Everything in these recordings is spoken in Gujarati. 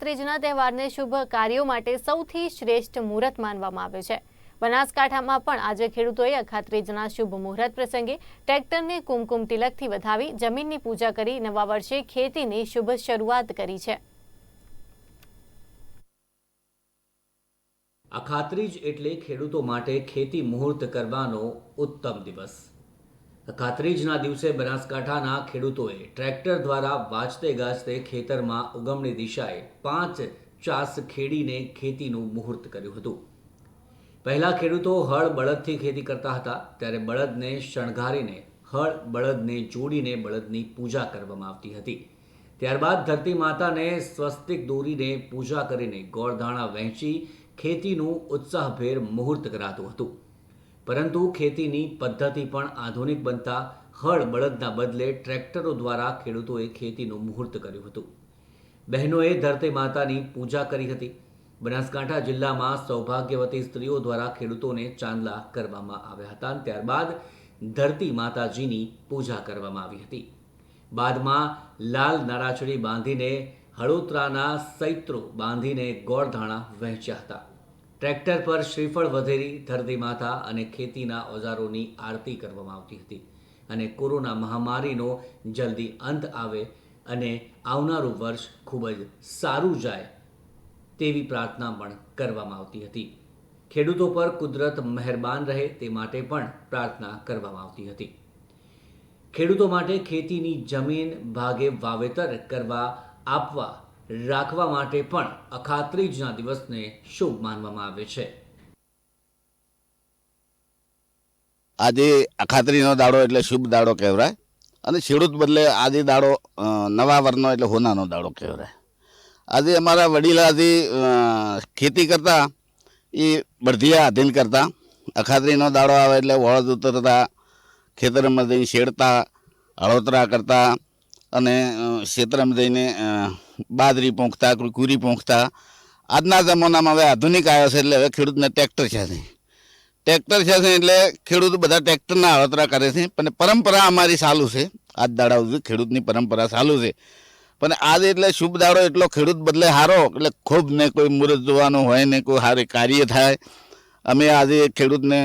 ત્રીજના તહેવારને શુભ કાર્યો માટે સૌથી શ્રેષ્ઠ મુહૂર્ત માનવામાં આવે છે. બનાસકાંઠામાં પણ આજે ખેડૂતોએ અખાત્રીજના શુભ મુહૂર્ત પ્રસંગે ટ્રેક્ટરને કુમકુમ તિલકથી વધાવી જમીનની પૂજા કરી નવા વર્ષે ખેતીની શુભ શરૂઆત કરી છે. અખાત્રીજ એટલે ખેડૂતો માટે ખેતી મુહૂર્ત કરવાનો ઉત્તમ દિવસ. અખાત્રીજના દિવસે બનાસકાંઠાના ખેડૂતોએ ટ્રેક્ટર દ્વારા વાજતે ગાજતે ખેતરમાં ઉગમણી દિશાએ પાંચ ચાસ ખેડીને ખેતીનું મુહૂર્ત કર્યું હતું. પહેલાં ખેડૂતો હળ બળદથી ખેતી કરતા હતા, ત્યારે બળદને શણગારીને હળ બળદને જોડીને બળદની પૂજા કરવામાં આવતી હતી. ત્યારબાદ ધરતી માતાને સ્વસ્તિક દોરીને પૂજા કરીને ગોળધાણા વહેંચી ખેતીનું ઉત્સાહભેર મુહૂર્ત કરાતું હતું. પરંતુ ખેતીની પદ્ધતિ પણ આધુનિક બનતા હળ બળદના બદલે ટ્રેક્ટરો દ્વારા ખેડૂતોએ ખેતીનું મુહૂર્ત કર્યું હતું. બહેનોએ ધરતી માતાની પૂજા કરી હતી. બનાસકાંઠા જિલ્લામાં સૌભાગ્યવતી સ્ત્રીઓ દ્વારા ખેડૂતોને ચાંદલા કરવામાં આવ્યા હતા. ત્યારબાદ ધરતી માતાજીની પૂજા કરવામાં આવી હતી. બાદમાં લાલ નારાચડી બાંધીને હળોતરાના સૈત્રો બાંધીને ગોળધાણા વહેંચ્યા હતા. ટ્રેક્ટર પર શ્રીફળ વધેરી ધરતી માતા અને ખેતીના ઓજારોની આરતી કરવામાં આવતી હતી અને કોરોના મહામારીનો જલ્દી અંત આવે અને આવનારું વર્ષ ખૂબ જ સારું જાય તેવી પ્રાર્થના પણ કરવામાં આવતી હતી. ખેડૂતો પર કુદરત મહેરબાન રહે તે માટે પણ પ્રાર્થના કરવામાં આવતી હતી. ખેડૂતો માટે ખેતીની જમીન ભાગે વાવેતર કરવા આપવા રાખવા માટે પણ અખાત્રીજના દિવસને શુભ માનવામાં આવે છે. આજે અખાત્રીનો દાડો એટલે શુભ દાડો કહેવાય અને ખેડૂત બદલે આજે દાડો નવા વરનો એટલે હોનાનો દાડો કહેવાય. આજે અમારા વડીલાથી ખેતી કરતા, એ બળદિયા આધીન કરતા, અખાત્રીનો દાડો આવે એટલે વળદ ઉતરતા, ખેતરમાં જઈને શેડતા હળોતરા કરતા અને ક્ષેત્રમાં જઈને બાજરી પોંખતા, કુરી પોંખતા. આજના જમાનામાં હવે આધુનિક આવ્યો છે એટલે હવે ખેડૂતને ટ્રેક્ટર છે નહીં. ટ્રેક્ટર છે એટલે ખેડૂત બધા ટ્રેક્ટરના હળતરા કરે છે. પણ પરંપરા અમારી ચાલુ છે. આજ દાડા સુધી ખેડૂતની પરંપરા ચાલુ છે. પણ આજે એટલે શુભ દાડો એટલો ખેડૂત બદલે હારો. એટલે ખૂબ ને કોઈ મુહૂર્ત જોવાનું હોય ને કોઈ સારી કાર્ય થાય. અમે આજે ખેડૂતને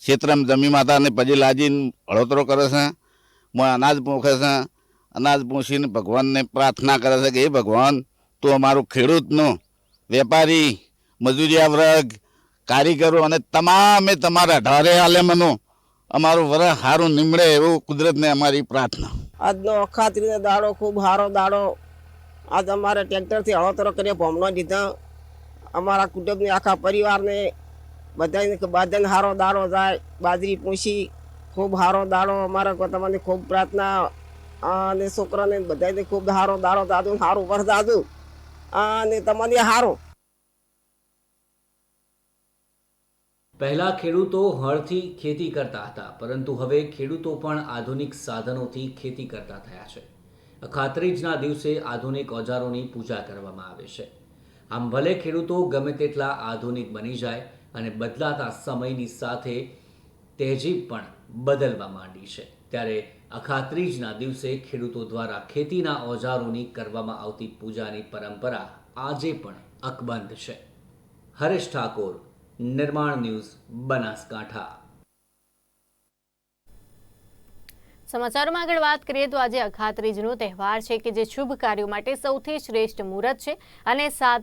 ક્ષેત્રમાં જમી માતાને પછી લાજીને હળોતરો કરે છે. અનાજ પોખે છે. અનાજ પૂછીને ભગવાનને પ્રાર્થના કરે છે કે એ ભગવાન, તું અમારું ખેડૂતનું વેપારી, મજૂરિયા વર્ગ, કારીગરો અને તમામે તમારા ઢારે આલેમનો અમારું વરસ સારું નીમડે એવું કુદરતને અમારી પ્રાર્થના. આજનો અખાત્રીનો દાડો ખૂબ સારો દાડો. આજ અમારે ટ્રેક્ટરથી હળોતરો કરીને ભોમનો દીધા. અમારા કુટુંબની આખા પરિવારને બધાને બધાને સારો દાડો જાય, બાજરી પૂછી ખૂબ સારો દાડો. અમારા તમારી ખૂબ પ્રાર્થના. અને છોકરાને બધાને ખૂબ સારો દારો દાદુ સારું વર્ષ દાદુ. અને તમારે સારું પહેલા ખેડૂતો હળથી ખેતી કરતા હતા, પરંતુ હવે ખેડૂતો પણ આધુનિક સાધનોથી ખેતી કરતા થયા છે. અખાત્રીજના દિવસે આધુનિક ઓજારોની પૂજા કરવામાં આવે છે. આમ ભલે ખેડૂતો ગમે તેટલા આધુનિક બની જાય અને બદલાતા સમયની સાથે તહેજીબ પણ બદલવા માંડી છે. ત્યારે અખાત્રીજના દિવસે ખેડૂતો દ્વારા ખેતીના ઓજારોની કરવામાં આવતી પૂજાની પરંપરા આજે પણ અકબંધ છે. હરેશ ઠાકોર, નિર્માણ ન્યૂઝ, બનાસકાંઠા. સમાચારોમાં આગળ વાત કરીએ તો આજે અખાત્રીજનો તહેવાર છે કે જે શુભ કાર્યો માટે સૌથી શ્રેષ્ઠ મુહૂર્ત છે અને સાથે